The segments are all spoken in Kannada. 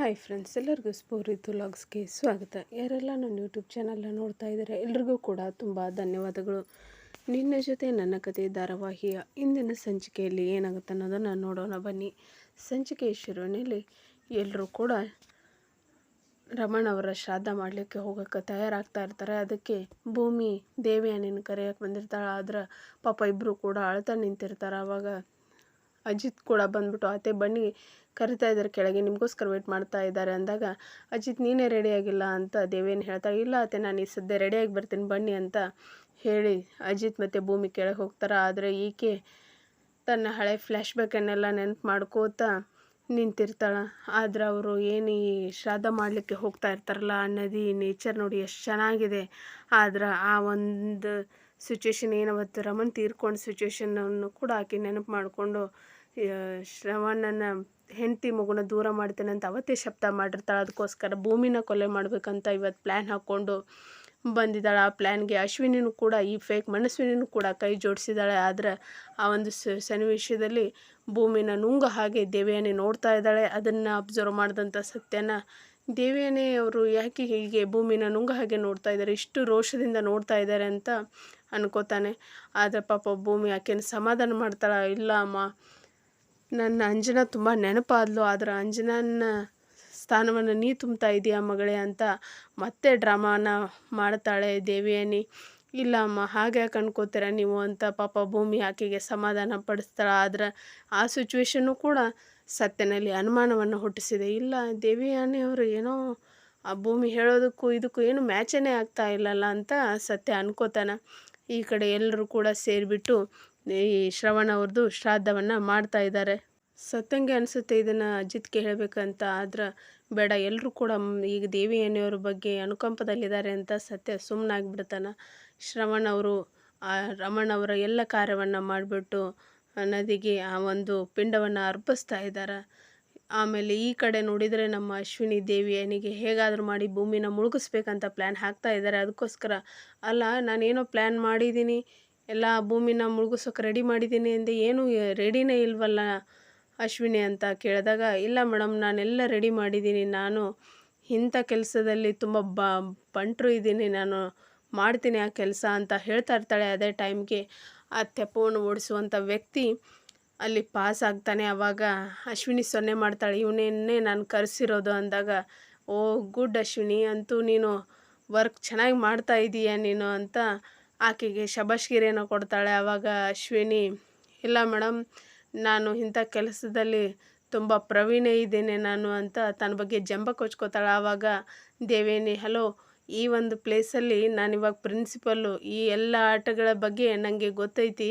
ಹಾಯ್ ಫ್ರೆಂಡ್ಸ್, ಎಲ್ಲರಿಗೂ ಸ್ಫೂರಿತು ಲಾಗ್ಸ್ಗೆ ಸ್ವಾಗತ. ಯಾರೆಲ್ಲ ನನ್ನ ಯೂಟ್ಯೂಬ್ ಚಾನಲ್ನ ನೋಡ್ತಾ ಇದ್ದಾರೆ, ಎಲ್ರಿಗೂ ಕೂಡ ತುಂಬ ಧನ್ಯವಾದಗಳು. ನಿನ್ನ ಜೊತೆ ನನ್ನ ಕತೆ ಧಾರಾವಾಹಿಯ ಇಂದಿನ ಸಂಚಿಕೆಯಲ್ಲಿ ಏನಾಗುತ್ತೆ ಅನ್ನೋದನ್ನು ನೋಡೋಣ ಬನ್ನಿ. ಸಂಚಿಕೆ ಶುರುವಿನಲ್ಲಿ ಎಲ್ಲರೂ ಕೂಡ ರಮಣ ಅವರ ಶ್ರಾದ್ದ ಮಾಡಲಿಕ್ಕೆ ಹೋಗೋಕ್ಕೆ ತಯಾರಾಗ್ತಾ ಇರ್ತಾರೆ. ಅದಕ್ಕೆ ಭೂಮಿ ದೇವಿಯಣ್ಣನ ಕರೆಯೋಕ್ಕೆ ಬಂದಿರ್ತಾಳೆ. ಆದ್ರೆ ಪಾಪ ಇಬ್ಬರು ಕೂಡ ಅಳ್ತಾ ನಿಂತಿರ್ತಾರೆ. ಆವಾಗ ಅಜಿತ್ ಕೂಡ ಬಂದ್ಬಿಟ್ಟು ಅತ್ತೆ ಬನ್ನಿ ಕರಿತಾ ಇದ್ದಾರೆ, ಕೆಳಗೆ ನಿಮಗೋಸ್ಕರ ವೇಟ್ ಮಾಡ್ತಾ ಇದ್ದಾರೆ ಅಂದಾಗ, ಅಜಿತ್, ನೀನೇ ರೆಡಿಯಾಗಿಲ್ಲ ಅಂತ ದೇವೇನು ಹೇಳ್ತಾ, ಇಲ್ಲ ಅತ್ತೆ, ನಾನು ಈ ಸದ್ಯ ರೆಡಿಯಾಗಿ ಬರ್ತೀನಿ, ಬನ್ನಿ ಅಂತ ಹೇಳಿ ಅಜಿತ್ ಮತ್ತು ಭೂಮಿ ಕೆಳಗೆ ಹೋಗ್ತಾರೆ, ಆದರೆ ಈಕೆ ತನ್ನ ಹಳೆ ಫ್ಲ್ಯಾಶ್ ಬ್ಯಾಕನ್ನೆಲ್ಲ ನೆನಪು ಮಾಡ್ಕೋತಾ ನಿಂತಿರ್ತಾಳೆ. ಆದರೆ ಅವರು ಏನು ಈ ಶ್ರಾದ್ದ ಮಾಡಲಿಕ್ಕೆ ಹೋಗ್ತಾ ಇರ್ತಾರಲ್ಲ, ಆ ನದಿ ನೇಚರ್ ನೋಡಿ ಎಷ್ಟು ಚೆನ್ನಾಗಿದೆ. ಆದ್ರೆ ಆ ಒಂದು ಸಿಚುವೇಶನ್ ಏನವತ್ತು ರಮನ್ ತೀರ್ಕೊಂಡು ಸಿಚುವೇಶನನ್ನು ಕೂಡ ಆಕೆ ನೆನಪು ಮಾಡಿಕೊಂಡು ಶ್ರವಣನ ಹೆಂಡತಿ ಮಗುನ ದೂರ ಮಾಡ್ತೇನೆ ಅಂತ ಅವತ್ತೇ ಶಬ್ದ ಮಾಡಿರ್ತಾಳೆ. ಅದಕ್ಕೋಸ್ಕರ ಭೂಮಿನ ಕೊಲೆ ಮಾಡಬೇಕಂತ ಇವತ್ತು ಪ್ಲ್ಯಾನ್ ಹಾಕ್ಕೊಂಡು ಬಂದಿದ್ದಾಳೆ. ಆ ಪ್ಲ್ಯಾನ್ಗೆ ಅಶ್ವಿನಿನೂ ಕೂಡ ಈ ಫೇಕ್ ಮನಸ್ವಿನೂ ಕೂಡ ಕೈ ಜೋಡಿಸಿದ್ದಾಳೆ. ಆದರೆ ಆ ಒಂದು ಸನ್ನಿವೇಶದಲ್ಲಿ ಭೂಮಿನ ನುಂಗ ಹಾಗೆ ದೇವಿಯನ್ನೇ ನೋಡ್ತಾ ಇದ್ದಾಳೆ. ಅದನ್ನು ಅಬ್ಸರ್ವ್ ಮಾಡಿದಂಥ ಸತ್ಯನ ದೇವಿಯನೇ ಅವರು ಯಾಕೆ ಹೀಗೆ ಭೂಮಿನ ನುಂಗ ಹಾಗೆ ನೋಡ್ತಾ ಇದ್ದಾರೆ? ಇಷ್ಟು ರೋಷದಿಂದ ನೋಡ್ತಾ ಇದ್ದಾರೆ ಅಂತ ಅನ್ಕೋತಾನೆ. ಆದರೆ ಪಾಪ ಭೂಮಿ ಆಕೆನ ಸಮಾಧಾನ ಮಾಡ್ತಾಳೆ? ಇಲ್ಲ ಅಮ್ಮ. ನನ್ನ ಅಂಜನಾ ತುಂಬ ನೆನಪಾದ್ಲು, ಆದ್ರೆ ಅಂಜನನ್ನ ಸ್ಥಾನವನ್ನು ನೀ ತುಂಬ್ತಾ ಇದೀಯ ಮಗಳೇ ಅಂತ ಮತ್ತೆ ಡ್ರಾಮಾನ ಮಾಡ್ತಾಳೆ ದೇವಿಯಾನಿ. ಇಲ್ಲ ಅಮ್ಮ ಹಾಗೆ ಅನ್ಕೋತೀರ ನೀವು ಅಂತ ಪಾಪ ಭೂಮಿ ಆಕೆಗೆ ಸಮಾಧಾನ ಪಡಿಸ್ತಾಳೆ, ಆದ್ರೆ ಆ ಸಿಚುವೇಶನ್ನು ಕೂಡ ಸತ್ಯನಲ್ಲಿ ಅನುಮಾನವನ್ನು ಹುಟ್ಟಿಸಿದೆ. ಇಲ್ಲ ದೇವಿಯಾನಿಯವರು ಏನೋ ಆ ಭೂಮಿ ಹೇಳೋದಕ್ಕೂ ಇದಕ್ಕೂ ಏನು ಮ್ಯಾಚನೇ ಆಗ್ತಾ ಇಲ್ಲಲ್ಲ ಅಂತ ಸತ್ಯ ಅನ್ಕೋತಾನೆ. ಈ ಕಡೆ ಎಲ್ಲರೂ ಕೂಡ ಸೇರಿಬಿಟ್ಟು ಈ ಶ್ರವಣ ಅವ್ರದ್ದು ಶ್ರಾದ್ದವನ್ನು ಮಾಡ್ತಾ ಇದ್ದಾರೆ ಸತ್ತಂಗೆ ಅನಿಸುತ್ತೆ ಇದನ್ನು ಅಜಿತ್ಗೆ ಹೇಳಬೇಕಂತ, ಆದ್ರೆ ಬೇಡ ಎಲ್ಲರೂ ಕೂಡ ಈಗ ದೇವಿ ಬಗ್ಗೆ ಅನುಕಂಪದಲ್ಲಿದ್ದಾರೆ ಅಂತ ಸತ್ಯ ಸುಮ್ಮನಾಗ್ಬಿಡ್ತಾನೆ ಶ್ರವಣ ಅವರು ರಮಣ್ ಅವರ ಎಲ್ಲ ಕಾರ್ಯವನ್ನು ಮಾಡಿಬಿಟ್ಟು ನದಿಗೆ ಆ ಒಂದು ಪಿಂಡವನ್ನು ಅರ್ಪಿಸ್ತಾ ಇದ್ದಾರೆ ಆಮೇಲೆ ಈ ಕಡೆ ನೋಡಿದರೆ ನಮ್ಮ ಅಶ್ವಿನಿ ದೇವಿಯನಿಗೆ ಹೇಗಾದರೂ ಮಾಡಿ ಭೂಮಿನ ಮುಳುಗಿಸ್ಬೇಕಂತ ಪ್ಲ್ಯಾನ್ ಹಾಕ್ತಾ ಇದ್ದಾರೆ ಅದಕ್ಕೋಸ್ಕರ, ಅಲ್ಲ, ನಾನೇನೋ ಪ್ಲ್ಯಾನ್ ಮಾಡಿದ್ದೀನಿ ಎಲ್ಲ ಭೂಮಿನ ಮುಳುಗಿಸೋಕೆ ರೆಡಿ ಮಾಡಿದ್ದೀನಿ ಅಂದೆ, ಏನು ರೆಡಿನೇ ಇಲ್ವಲ್ಲ ಅಶ್ವಿನಿ ಅಂತ ಕೇಳಿದಾಗ, ಇಲ್ಲ ಮೇಡಮ್ ನಾನೆಲ್ಲ ರೆಡಿ ಮಾಡಿದ್ದೀನಿ. ನಾನು ಇಂಥ ಕೆಲಸದಲ್ಲಿ ತುಂಬ ಬ, ಬಂಟರು ಇದ್ದೀನಿ. ನಾನು ಮಾಡ್ತೀನಿ ಆ ಕೆಲಸ ಅಂತ ಹೇಳ್ತಾ ಇರ್ತಾಳೆ ಅದೇ ಟೈಮ್ಗೆ ಆ ತೆಪ್ಪವನ್ನು ಓಡಿಸುವಂಥ ವ್ಯಕ್ತಿ ಅಲ್ಲಿ ಪಾಸ್ ಆಗ್ತಾನೆ. ಆವಾಗ ಅಶ್ವಿನಿ ಸೊನ್ನೆ ಮಾಡ್ತಾಳೆ ಇವನೇನೇ ನಾನು ಕರೆಸಿರೋದು ಅಂದಾಗ, ಓ, ಗುಡ್ ಅಶ್ವಿನಿ, ಅಂತೂ ನೀನು ವರ್ಕ್ ಚೆನ್ನಾಗಿ ಮಾಡ್ತಾ ಇದೀಯ ನೀನು? ಅಂತ ಆಕೆಗೆ ಶಬಶ್ಗಿರಿಯನ್ನು ಕೊಡ್ತಾಳೆ. ಆವಾಗ ಅಶ್ವಿನಿ, ಇಲ್ಲ ಮೇಡಮ್ ನಾನು ಇಂಥ ಕೆಲಸದಲ್ಲಿ ತುಂಬ ಪ್ರವೀಣೆ ಇದ್ದೇನೆ ನಾನು ಅಂತ ತನ್ನ ಬಗ್ಗೆ ಜಂಬ ಕೊಚ್ಕೋತಾಳೆ. ಆವಾಗ ದೇವೇನಿ, ಹಲೋ, ಈ ಒಂದು ಪ್ಲೇಸಲ್ಲಿ ನಾನಿವಾಗ ಪ್ರಿನ್ಸಿಪಲ್ಲು, ಈ ಎಲ್ಲ ಆಟಗಳ ಬಗ್ಗೆ ನನಗೆ ಗೊತ್ತೈತಿ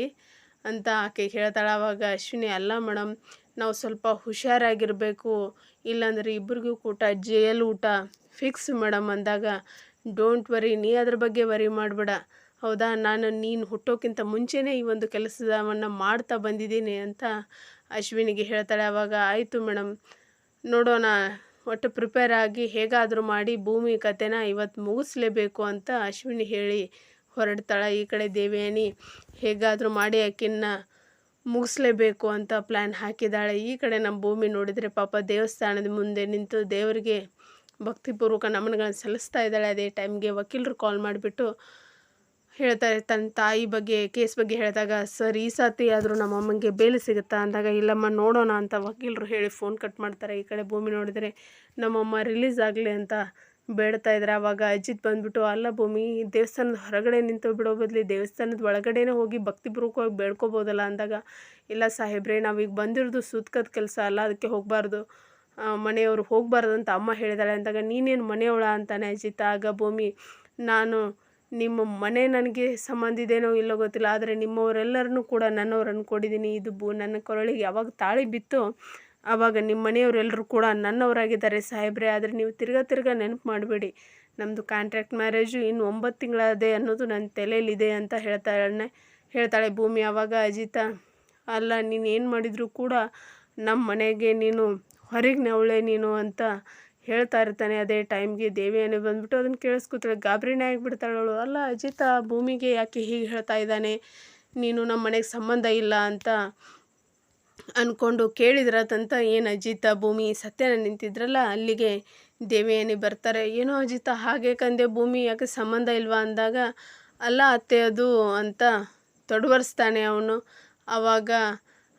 ಅಂತ ಆಕೆ ಹೇಳ್ತಾಳೆ. ಆವಾಗ ಅಶ್ವಿನಿ, ಅಲ್ಲ ಮೇಡಮ್ ನಾವು ಸ್ವಲ್ಪ ಹುಷಾರಾಗಿರಬೇಕು, ಇಲ್ಲಾಂದ್ರೆ ಇಬ್ರಿಗೂ ಕೂಟ ಜೇಲ್ ಊಟ ಫಿಕ್ಸ್ ಮೇಡಮ್ ಅಂದಾಗ ಡೋಂಟ್ ವರಿ ನೀ ಅದ್ರ ಬಗ್ಗೆ ವರಿ ಮಾಡಬೇಡ. ಹೌದಾ? ನಾನು ನೀನು ಹುಟ್ಟೋಕ್ಕಿಂತ ಮುಂಚೆನೇ ಈ ಒಂದು ಕೆಲಸವನ್ನು ಮಾಡ್ತಾ ಬಂದಿದ್ದೀನಿ ಅಂತ ಅಶ್ವಿನಿಗೆ ಹೇಳ್ತಾಳೆ. ಆವಾಗ ಆಯಿತು ಮೇಡಮ್ ನೋಡೋಣ, ಒಟ್ಟು ಪ್ರಿಪೇರ್ ಆಗಿ ಹೇಗಾದರೂ ಮಾಡಿ ಭೂಮಿ ಕತೆನ ಇವತ್ತು ಮುಗಿಸ್ಲೇಬೇಕು ಅಂತ ಅಶ್ವಿನಿ ಹೇಳಿ ಹೊರಡ್ತಾಳೆ. ಈ ಕಡೆ ದೇವಿಯಾನಿ, ಹೇಗಾದರೂ ಮಾಡಿ ಆಕಿನ್ನ ಮುಗಿಸ್ಲೇಬೇಕು ಅಂತ ಪ್ಲ್ಯಾನ್ ಹಾಕಿದ್ದಾಳೆ. ಈ ಕಡೆ ನಮ್ಮ ಭೂಮಿ ನೋಡಿದರೆ ಪಾಪ ದೇವಸ್ಥಾನದ ಮುಂದೆ ನಿಂತು ದೇವರಿಗೆ ಭಕ್ತಿಪೂರ್ವಕ ನಮನಗಳನ್ನು ಸಲ್ಲಿಸ್ತಾ ಇದ್ದಾಳೆ. ಅದೇ ಟೈಮ್ಗೆ ವಕೀಲರು ಕಾಲ್ ಮಾಡಿಬಿಟ್ಟು ಹೇಳ್ತಾರೆ ತನ್ನ ತಾಯಿ ಬಗ್ಗೆ, ಕೇಸ್ ಬಗ್ಗೆ ಹೇಳಿದಾಗ, ಸರ್ ಈ ಸತಿ ಆದರೂ ನಮ್ಮ ಅಮ್ಮಂಗೆ ಬೇಲಿ ಸಿಗುತ್ತಾ? ಅಂದಾಗ, ಇಲ್ಲಮ್ಮ, ನೋಡೋಣ ಅಂತ ವಕೀಲರು ಹೇಳಿ ಫೋನ್ ಕಟ್ ಮಾಡ್ತಾರೆ. ಈ ಕಡೆ ಭೂಮಿ ನೋಡಿದರೆ ನಮ್ಮಮ್ಮ ರಿಲೀಸ್ ಆಗಲಿ ಅಂತ ಬೇಡ್ತಾ ಇದ್ದಾರೆ ಆವಾಗ ಅಜಿತ್ ಬಂದ್ಬಿಟ್ಟು, ಅಲ್ಲ ಭೂಮಿ, ದೇವಸ್ಥಾನದ ಹೊರಗಡೆ ನಿಂತು ಬಿಡೋ ಬದಲಿ ದೇವಸ್ಥಾನದ ಒಳಗಡೆನೇ ಹೋಗಿ ಭಕ್ತಿಪೂರ್ವಕವಾಗಿ ಬೇಡ್ಕೋಬೋದಲ್ಲ? ಅಂದಾಗ, ಇಲ್ಲ ಸಾಹೇಬ್ರೆ ನಾವೀಗ ಬಂದಿರೋದು ಸುತ್ಕದ ಕೆಲಸ ಅಲ್ಲ, ಅದಕ್ಕೆ ಹೋಗಬಾರ್ದು. ಮನೆಯವರು ಹೋಗಬಾರ್ದು ಅಂತ ಅಮ್ಮ ಹೇಳಿದಾಳೆ. ಅಂದಾಗ, ನೀನೇನು ಮನೆಯವಳ ಅಂತಾನೆ ಅಜಿತ್? ಆಗ ಭೂಮಿ, ನಾನು ನಿಮ್ಮ ಮನೆ ನನಗೆ ಸಂಬಂಧ ಇದೇನೋ ಇಲ್ಲೋ ಗೊತ್ತಿಲ್ಲ, ಆದರೆ ನಿಮ್ಮವರೆಲ್ಲರನ್ನೂ ಕೂಡ ನನ್ನವ್ರು ಅಂದ್ಕೊಂಡಿದ್ದೀನಿ ಇದು ಬು, ನನ್ನ ಕೊರಳಿಗೆ ಯಾವಾಗ ತಾಳಿ ಬಿತ್ತು ಆವಾಗ ನಿಮ್ಮ ಮನೆಯವರೆಲ್ಲರೂ ಕೂಡ ನನ್ನವರಾಗಿದ್ದಾರೆ ಸಾಹೇಬ್ರೆ. ಆದರೆ ನೀವು ತಿರ್ಗಾ ತಿರ್ಗಾ ನೆನಪು ಮಾಡಬೇಡಿ. ನಮ್ಮದು ಕಾಂಟ್ರಾಕ್ಟ್ ಮ್ಯಾರೇಜು ಇನ್ನು ಒಂಬತ್ತು ತಿಂಗಳದೆ ಅನ್ನೋದು ನನ್ನ ತಲೆಯಲ್ಲಿದೆ ಅಂತ ಹೇಳ್ತಾಳೆ ಹೇಳ್ತಾಳೆ ಭೂಮಿ. ಆವಾಗ ಅಜಿತ, ಅಲ್ಲ, ನೀನು ಏನು ಮಾಡಿದರೂ ಕೂಡ ನಮ್ಮ ಮನೆಗೆ ನೀನು ಹೊರಗೆ ನವಳೆ ನೀನು ಅಂತ ಹೇಳ್ತಾ ಇರ್ತಾನೆ ಅದೇ ಟೈಮ್ಗೆ ದೇವಿಯಾನಿ ಬಂದ್ಬಿಟ್ಟು ಅದನ್ನು ಕೇಳಿಸ್ಕೊತಾಳೆ ಗಾಬರಿನೇ ಆಗಿಬಿಡ್ತಾಳವಳು ಅಲ್ಲ ಅಜಿತ, ಭೂಮಿಗೆ ಯಾಕೆ ಹೀಗೆ ಹೇಳ್ತಾ ಇದ್ದಾನೆ? ನೀನು ನಮ್ಮ ಮನೆಗೆ ಸಂಬಂಧ ಇಲ್ಲ ಅಂತ ಅಂದ್ಕೊಂಡು ಕೇಳಿದ್ರಾತಂತ ಏನು ಅಜಿತ, ಭೂಮಿ ಸತ್ಯನ ನಿಂತಿದ್ರಲ್ಲ, ಅಲ್ಲಿಗೆ ದೇವಯಾನಿ ಬರ್ತಾರೆ. ಏನೋ ಅಜಿತ, ಹಾಗೆ ಕಂದೆ ಭೂಮಿ ಯಾಕೆ ಸಂಬಂಧ ಇಲ್ವಾ ಅಂದಾಗ, ಅಲ್ಲ ಅತ್ತೆ ಅದು ಅಂತ ತೊಡವರ್ಸ್ತಾನೆ ಅವನು. ಆವಾಗ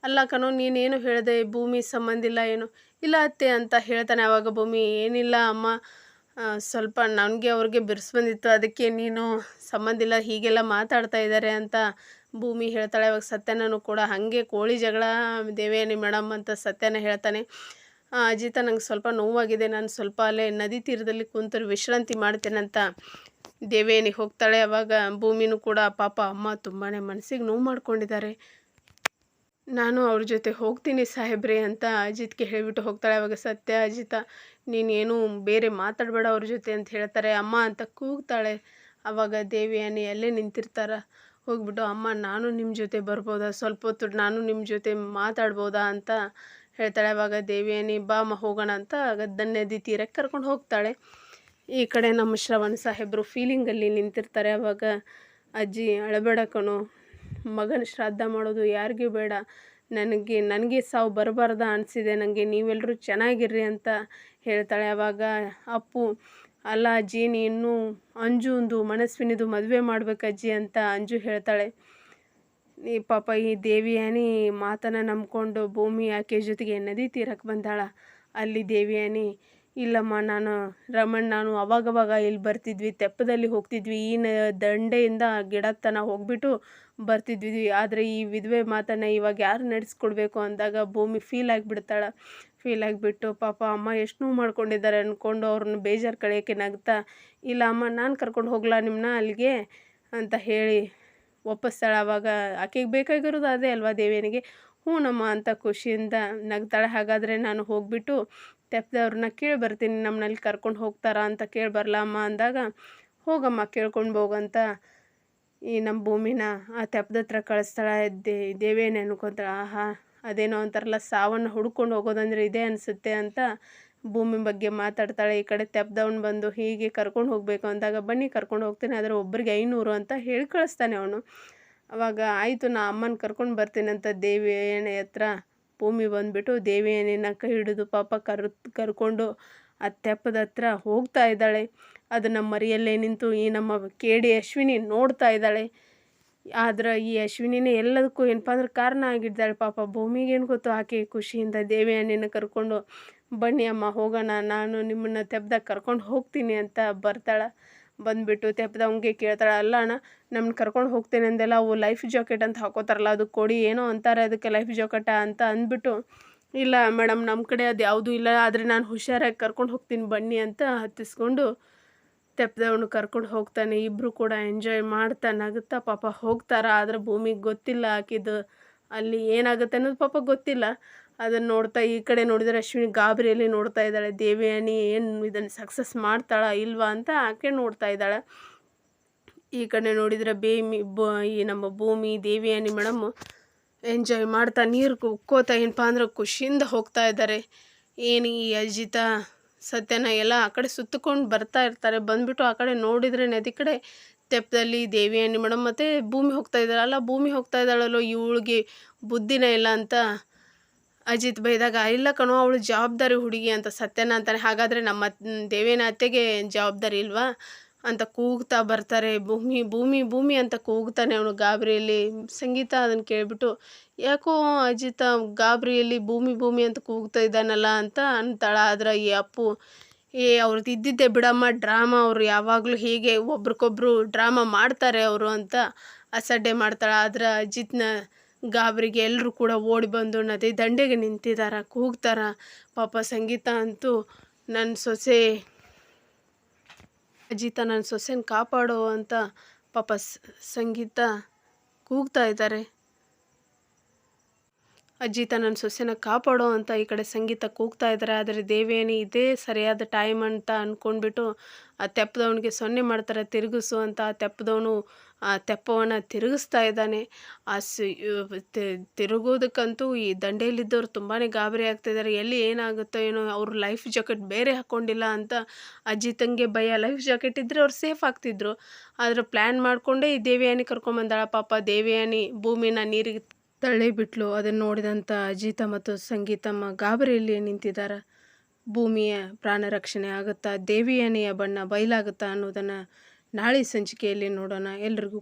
ಅಲ್ಲ ಕಣೋ, ನೀನೇನು ಹೇಳಿದೆ, ಭೂಮಿ ಸಂಬಂಧ ಇಲ್ಲ ಏನು? ಇಲ್ಲ ಅತ್ತೆ ಅಂತ ಹೇಳ್ತಾನೆ ಆವಾಗ ಭೂಮಿ, ಏನಿಲ್ಲ ಅಮ್ಮ. ಸ್ವಲ್ಪ ನನಗೆ ಅವ್ರಿಗೆ ಬಿರ್ಸು ಬಂದಿತ್ತು, ಅದಕ್ಕೆ ನೀನು ಸಂಬಂಧ ಇಲ್ಲ, ಹೀಗೆಲ್ಲ ಮಾತಾಡ್ತಾ ಇದ್ದಾರೆ ಅಂತ ಭೂಮಿ ಹೇಳ್ತಾಳೆ. ಅವಾಗ ಸತ್ಯನೂ ಕೂಡ ಹಾಗೆ ಕೋಳಿ ಜಗಳ ದೇವೇನಿ ಮೇಡಮ್ ಅಂತ ಸತ್ಯನ ಹೇಳ್ತಾನೆ. ಅಜಿತ, ನಂಗೆ ಸ್ವಲ್ಪ ನೋವಾಗಿದೆ, ನಾನು ಸ್ವಲ್ಪ ಅಲ್ಲೇ ನದಿ ತೀರದಲ್ಲಿ ಕುಂತರು ವಿಶ್ರಾಂತಿ ಮಾಡ್ತೇನಂತ ಅಂತ ದೇವಯಾನಿ ಹೋಗ್ತಾಳೆ. ಅವಾಗ ಭೂಮಿನೂ ಕೂಡ ಪಾಪ ಅಮ್ಮ ತುಂಬಾ ಮನಸ್ಸಿಗೆ ನೋವು ಮಾಡ್ಕೊಂಡಿದ್ದಾರೆ. ನಾನು ಅವ್ರ ಜೊತೆ ಹೋಗ್ತೀನಿ ಸಾಹೇಬ್ರೆ ಅಂತ ಅಜಿತ್ಗೆ ಹೇಳಿಬಿಟ್ಟು ಹೋಗ್ತಾಳೆ. ಅವಾಗ ಸತ್ಯ, ಅಜಿತ, ನೀನೇನು ಬೇರೆ ಮಾತಾಡಬೇಡ ಅವ್ರ ಜೊತೆ ಅಂತ ಹೇಳ್ತಾರೆ. ಅಮ್ಮ ಅಂತ ಕೂಗ್ತಾಳೆ. ಅವಾಗ ದೇವಿಯಾನಿ ಅಲ್ಲೇ ನಿಂತಿರ್ತಾರ? ಹೋಗ್ಬಿಟ್ಟು, ಅಮ್ಮ, ನಾನು ನಿಮ್ಮ ಜೊತೆ ಬರ್ಬೋದಾ? ಸ್ವಲ್ಪ ಹೊತ್ತು ನಾನು ನಿಮ್ಮ ಜೊತೆ ಮಾತಾಡ್ಬೋದಾ? ಅಂತ ಹೇಳ್ತಾಳೆ. ಅವಾಗ ದೇವಿಯಾನಿ ಬಾ ಅಮ್ಮ, ಹೋಗೋಣ ಅಂತ ಗದ್ದನ್ ನದಿ ತೀರಕ್ಕೆ ಕರ್ಕೊಂಡು ಹೋಗ್ತಾಳೆ. ಈ ಕಡೆ ನಮ್ಮ ಶ್ರವಣ್ ಸಾಹೇಬರು ಫೀಲಿಂಗಲ್ಲಿ ನಿಂತಿರ್ತಾರೆ. ಅವಾಗ ಅಜ್ಜಿ, ಅಳಬೇಡ ಕಣೋ ಮಗನ ಶ್ರಾದ್ದ ಮಾಡೋದು ಯಾರಿಗೂ ಬೇಡ. ನನಗೆ ನನಗೆ ಸಾವು ಬರಬಾರ್ದ ಅನಿಸಿದೆ. ನನಗೆ ನೀವೆಲ್ಲರೂ ಚೆನ್ನಾಗಿರ್ರಿ ಅಂತ ಹೇಳ್ತಾಳೆ. ಆವಾಗ ಅಪ್ಪು, ಅಲ್ಲ ಅಜ್ಜಿ, ನೀನು ಅಂಜು ಒಂದು ಮನಸ್ವಿನಿದು ಮದುವೆ ಮಾಡ್ಬೇಕು ಅಜ್ಜಿ ಅಂತ ಅಂಜು ಹೇಳ್ತಾಳೆ. ಈ ಪಾಪ, ಈ ದೇವಿಯಾನಿ ಮಾತನ್ನು ನಂಬ್ಕೊಂಡು ಭೂಮಿ ಆಕೆ ಜೊತೆಗೆ ನದಿ ತೀರಕ್ಕೆ ಬಂದಾಳ. ಅಲ್ಲಿ ದೇವಿಯಾನಿ ಇಲ್ಲಮ್ಮ, ನಾನು ರಮಣ್, ನಾನು ಅವಾಗವಾಗ ಇಲ್ಲಿ ಬರ್ತಿದ್ವಿ, ತೆಪ್ಪದಲ್ಲಿ ಹೋಗ್ತಿದ್ವಿ. ಈ ನ, ದಂಡೆಯಿಂದ ಗಿಡದ ತನಕ ಹೋಗಿಬಿಟ್ಟು ಬರ್ತಿದ್ವಿ. ಆದರೆ ಈ ವಿಧವೆ ಮಾತನ್ನು ಇವಾಗ ಯಾರು ನಡೆಸ್ಕೊಡ್ಬೇಕು ಅಂದಾಗ ಭೂಮಿ ಫೀಲ್ ಆಗಿಬಿಡ್ತಾಳೆ. ಫೀಲ್ ಆಗಿಬಿಟ್ಟು ಪಾಪ ಅಮ್ಮ ಎಷ್ಟು ನೋವು ಮಾಡ್ಕೊಂಡಿದ್ದಾರೆ ಅಂದ್ಕೊಂಡು ಅವ್ರನ್ನ ಬೇಜಾರು ಕಳೆಯೋಕ್ಕೆ ನಗ್ತಾ, ಇಲ್ಲ ಅಮ್ಮ, ನಾನು ಕರ್ಕೊಂಡು ಹೋಗ್ಲಾ ನಿಮ್ಮನ್ನ ಅಲ್ಲಿಗೆ? ಅಂತ ಹೇಳಿ ಒಪ್ಪಿಸ್ತಾಳೆ ಅವಾಗ ಆಕೆಗೆ ಬೇಕಾಗಿರೋದು ಅದೇ ಅಲ್ವಾ ದೇವಿಯನಿಗೆ? ಹ್ಞೂನಮ್ಮ ಅಂತ ಖುಷಿಯಿಂದ ನಗ್ತಾಳೆ. ಹಾಗಾದರೆ ನಾನು ಹೋಗಿಬಿಟ್ಟು ತೆಪ್ಪದವ್ರನ್ನ ಕೇಳಿ ಬರ್ತೀನಿ. ನಮ್ಮನಲ್ಲಿ ಕರ್ಕೊಂಡು ಹೋಗ್ತಾರಾ ಅಂತ ಕೇಳಿ ಬರಲಮ್ಮ ಅಂದಾಗ, ಹೋಗಮ್ಮ ಕೇಳ್ಕೊಂಡು ಹೋಗಂತ ಈ ನಮ್ಮ ಭೂಮಿನ ಆ ತೆಪ್ಪದ ಹತ್ರ ಕಳಿಸ್ತಾಳೆ. ದೇ ದೇವೇನ ಅನ್ಕೊತಾಳೆ ಆಹಾ, ಅದೇನೋ ಅಂತಾರಲ್ಲ ಸಾವನ್ನು ಹುಡ್ಕೊಂಡು ಹೋಗೋದಂದ್ರೆ ಇದೇ ಅನಿಸುತ್ತೆ ಅಂತ ಭೂಮಿ ಬಗ್ಗೆ ಮಾತಾಡ್ತಾಳೆ. ಈ ಕಡೆ ತೆಪ್ಪದವನು ಬಂದು ಹೀಗೆ ಕರ್ಕೊಂಡು ಹೋಗಬೇಕು ಅಂದಾಗ, ಬನ್ನಿ ಕರ್ಕೊಂಡು ಹೋಗ್ತೀನಿ, ಆದರೆ ಒಬ್ಬರಿಗೆ ಐನೂರು ಅಂತ ಹೇಳಿ ಕಳಿಸ್ತಾನೆ ಅವನು. ಅವಾಗ ಆಯಿತು, ನಾ ಅಮ್ಮನ ಕರ್ಕೊಂಡು ಬರ್ತೀನಿ ಅಂತ ದೇವಿಯಣೆ ಹತ್ರ. ಭೂಮಿ ಬಂದುಬಿಟ್ಟು ದೇವಿಯಣ್ಣಿನ ಕೈ ಹಿಡಿದು ಪಾಪ ಕರ್, ಕರ್ಕೊಂಡು ಆ ತೆಪ್ಪದ ಹತ್ರ ಹೋಗ್ತಾ ಇದ್ದಾಳೆ. ಅದು ನಮ್ಮ ಮರಿಯಲ್ಲೇ ನಿಂತು ಈ ನಮ್ಮ ಕೇಡಿ ಅಶ್ವಿನಿ ನೋಡ್ತಾ ಇದ್ದಾಳೆ. ಆದ್ರೆ ಈ ಅಶ್ವಿನಿನೇ ಎಲ್ಲದಕ್ಕೂ ಏನಪ್ಪ ಅಂದ್ರೆ ಕಾರಣ ಆಗಿದ್ದಾಳೆ. ಪಾಪ ಭೂಮಿಗೇನು ಗೊತ್ತು ಆಕೆ ಖುಷಿಯಿಂದ ದೇವಿಯಣ್ಣನ ಕರ್ಕೊಂಡು, ಬನ್ನಿ ಅಮ್ಮ, ಹೋಗೋಣ. ನಾನು ನಿಮ್ಮನ್ನ ತೆಪ್ದಾಗ ಕರ್ಕೊಂಡು ಹೋಗ್ತೀನಿ ಅಂತ ಬರ್ತಾಳೆ. ಬಂದುಬಿಟ್ಟು ತೆಪ್ಪದವಂಗೆ ಕೇಳ್ತಾಳೆ, ಅಲ್ಲ ಅಣ್ಣ ನಮ್ಮನ್ನ ಕರ್ಕೊಂಡು ಹೋಗ್ತೇನೆ ಅಂದೆಲ್ಲ, ಅವು ಲೈಫ್ ಜಾಕೆಟ್ ಅಂತ ಹಾಕೋತಾರಲ್ಲ, ಅದು ಕೊಡಿ, ಏನೋ ಅಂತಾರೆ ಅದಕ್ಕೆ ಲೈಫ್ ಜಾಕೆಟ ಅಂತ ಅಂದ್ಬಿಟ್ಟು, ಇಲ್ಲ ಮೇಡಮ್ ನಮ್ಮ ಕಡೆ ಅದು ಯಾವುದೂ ಇಲ್ಲ, ಆದರೆ ನಾನು ಹುಷಾರಾಗಿ ಕರ್ಕೊಂಡು ಹೋಗ್ತೀನಿ ಬನ್ನಿ ಅಂತ ಹತ್ತಿಸ್ಕೊಂಡು ತೆಪ್ಪದವನು ಕರ್ಕೊಂಡು ಹೋಗ್ತಾನೆ. ಇಬ್ಬರು ಕೂಡ ಎಂಜಾಯ್ ಮಾಡ್ತಾ ನಗುತ್ತಾ ಪಾಪ ಹೋಗ್ತಾರ, ಆದ್ರೆ ಭೂಮಿಗೆ ಗೊತ್ತಿಲ್ಲ ಆಕಿದು, ಅಲ್ಲಿ ಏನಾಗುತ್ತೆ ಅನ್ನೋದು ಪಾಪ ಗೊತ್ತಿಲ್ಲ. ಅದನ್ನು ನೋಡ್ತಾ ಈ ಕಡೆ ನೋಡಿದರೆ ಅಶ್ವಿನಿ ಗಾಬರಿಯಲ್ಲಿ ನೋಡ್ತಾ ಇದ್ದಾಳೆ. ದೇವಿಯಾನಿ ಏನು ಇದನ್ನು ಸಕ್ಸಸ್ ಮಾಡ್ತಾಳ ಇಲ್ವಾ ಅಂತ ಆಕೆ ನೋಡ್ತಾ ಇದ್ದಾಳೆ. ಈ ಕಡೆ ನೋಡಿದರೆ ಬೇಮಿ ಬ ಈ ನಮ್ಮ ಭೂಮಿ, ದೇವಿಯಾನಿ ಮೇಡಮ್ ಎಂಜಾಯ್ ಮಾಡ್ತಾ ನೀರು ಉಕ್ಕೋತಾ ಏನಪ್ಪ ಅಂದ್ರೆ ಖುಷಿಯಿಂದ ಹೋಗ್ತಾ ಇದ್ದಾರೆ. ಏನು ಈ ಅಜಿತ, ಸತ್ಯನ ಎಲ್ಲ ಆ ಕಡೆ ಸುತ್ತಕೊಂಡು ಬರ್ತಾ ಇರ್ತಾರೆ. ಬಂದ್ಬಿಟ್ಟು ಆ ಕಡೆ ನೋಡಿದರೆ ನದಿ ಕಡೆ ತೆಪ್ಪದಲ್ಲಿ ದೇವಿಯಾನಿ ಮೇಡಮ್ ಮತ್ತು ಭೂಮಿ ಹೋಗ್ತಾ ಇದ್ದಾರಲ್ಲ ಭೂಮಿ ಹೋಗ್ತಾ ಇದ್ದಾಳಲ್ಲೋ ಇವಳಿಗೆ ಬುದ್ಧಿನೇ ಇಲ್ಲ ಅಂತ ಅಜಿತ್ ಬೈದಾಗ ಇಲ್ಲ ಕಣೋ, ಅವಳು ಜವಾಬ್ದಾರಿ ಹುಡುಗಿ ಅಂತ ಸತ್ಯನ ಅಂತಾನೆ. ಹಾಗಾದರೆ ನಮ್ಮ ದೇವೇನ ಅತ್ತೆಗೆ ಜವಾಬ್ದಾರಿ ಇಲ್ವಾ? ಅಂತ ಕೂಗ್ತಾ ಬರ್ತಾರೆ. ಭೂಮಿ ಭೂಮಿ ಭೂಮಿ ಅಂತ ಕೂಗ್ತಾನೆ ಅವನು ಗಾಬರಿಯಲ್ಲಿ. ಸಂಗೀತ ಅದನ್ನು ಕೇಳಿಬಿಟ್ಟು, ಯಾಕೋ ಅಜಿತ, ಗಾಬರಿಯಲ್ಲಿ ಭೂಮಿ ಭೂಮಿ ಅಂತ ಕೂಗ್ತಾ ಇದ್ದಾನಲ್ಲ ಅಂತ ಅಂತಾಳ. ಆದ್ರೆ ಈ ಅಪ್ಪು, ಏ ಅವ್ರದ್ದು ಇದ್ದಿದ್ದೆ ಬಿಡಮ್ಮ. ಡ್ರಾಮಾ ಅವರು ಯಾವಾಗಲೂ ಹೀಗೆ ಒಬ್ರಿಗೊಬ್ರು ಡ್ರಾಮಾ ಮಾಡ್ತಾರೆ ಅವರು ಅಂತ ಅಸಡ್ಡೆ ಮಾಡ್ತಾಳೆ. ಆದ್ರೆ ಅಜಿತ್ನ ಗಾಬರಿಗೆ ಎಲ್ಲರೂ ಕೂಡ ಓಡಿ ಬಂದು ನದಿ ದಂಡೆಗೆ ನಿಂತಿದ್ದಾರೆ ಕೂಗ್ತಾರ. ಪಾಪ ಸಂಗೀತ ಅಂತೂ ನನ್ನ ಸೊಸೆ, ಅಜಿತ ನನ್ನ ಸೊಸೆನ ಕಾಪಾಡೋ ಅಂತ ಪಾಪ ಸಂಗೀತ ಕೂಗ್ತಾ ಇದ್ದಾರೆ ಅಜ್ಜಿತ ತನ್ನ ಸೊಸೆನ ಕಾಪಾಡೋ ಅಂತ ಈ ಕಡೆ ಸಂಗೀತ ಕೂಗ್ತಾ ಇದ್ದಾರೆ ಆದರೆ ದೇವೇನಿ ಇದೇ ಸರಿಯಾದ ಟೈಮ್ ಅಂತ ಅಂದ್ಕೊಂಡ್ಬಿಟ್ಟು ಆ ತೆಪ್ಪದವನಿಗೆ ಸೊನ್ನೆ ಮಾಡ್ತಾರೆ, ತಿರುಗಿಸು ಅಂತ ಆ ತೆಪ್ಪದವನು ಆ ತೆಪ್ಪವನ್ನು ತಿರುಗಿಸ್ತಾ ಇದ್ದಾನೆ. ಆ ತಿರುಗೋದಕ್ಕಂತೂ ಈ ದಂಡೆಯಲ್ಲಿದ್ದವ್ರು ತುಂಬಾ ಗಾಬರಿ ಆಗ್ತಿದ್ದಾರೆ ಎಲ್ಲಿ ಏನಾಗುತ್ತೋ ಏನೋ ಅವರು ಲೈಫ್ ಜಾಕೆಟ್ ಬೇರೆ ಹಾಕ್ಕೊಂಡಿಲ್ಲ ಅಂತ ಅಜ್ಜಿ ತಂಗೆ ಭಯ. ಲೈಫ್ ಜಾಕೆಟ್ ಇದ್ದರೆ ಅವ್ರು ಸೇಫ್ ಆಗ್ತಿದ್ರು. ಆದರೆ ಪ್ಲ್ಯಾನ್ ಮಾಡಿಕೊಂಡೇ ಈ ದೇವಿಯಾನಿ ಕರ್ಕೊಂಬಂದಾಳ ಪಾಪ ದೇವಿಯಾನಿ ಭೂಮಿನ ನೀರಿಗೆ ತಳ್ಳಿ ಬಿಟ್ಲು. ಅದನ್ನು ನೋಡಿದಂಥ ಅಜಿತ ಮತ್ತು ಸಂಗೀತಮ್ಮ ಗಾಬರಿಯಲ್ಲಿ ನಿಂತಿದ್ದಾರೆ. ಭೂಮಿಯ ಪ್ರಾಣ ರಕ್ಷಣೆ ಆಗುತ್ತಾ, ದೇವಿಯನೆಯ ಬಣ್ಣ ಬಯಲಾಗುತ್ತಾ ಅನ್ನೋದನ್ನು ನಾಳೆ ಸಂಚಿಕೆಯಲ್ಲಿ ನೋಡೋಣ. ಎಲ್ರಿಗೂ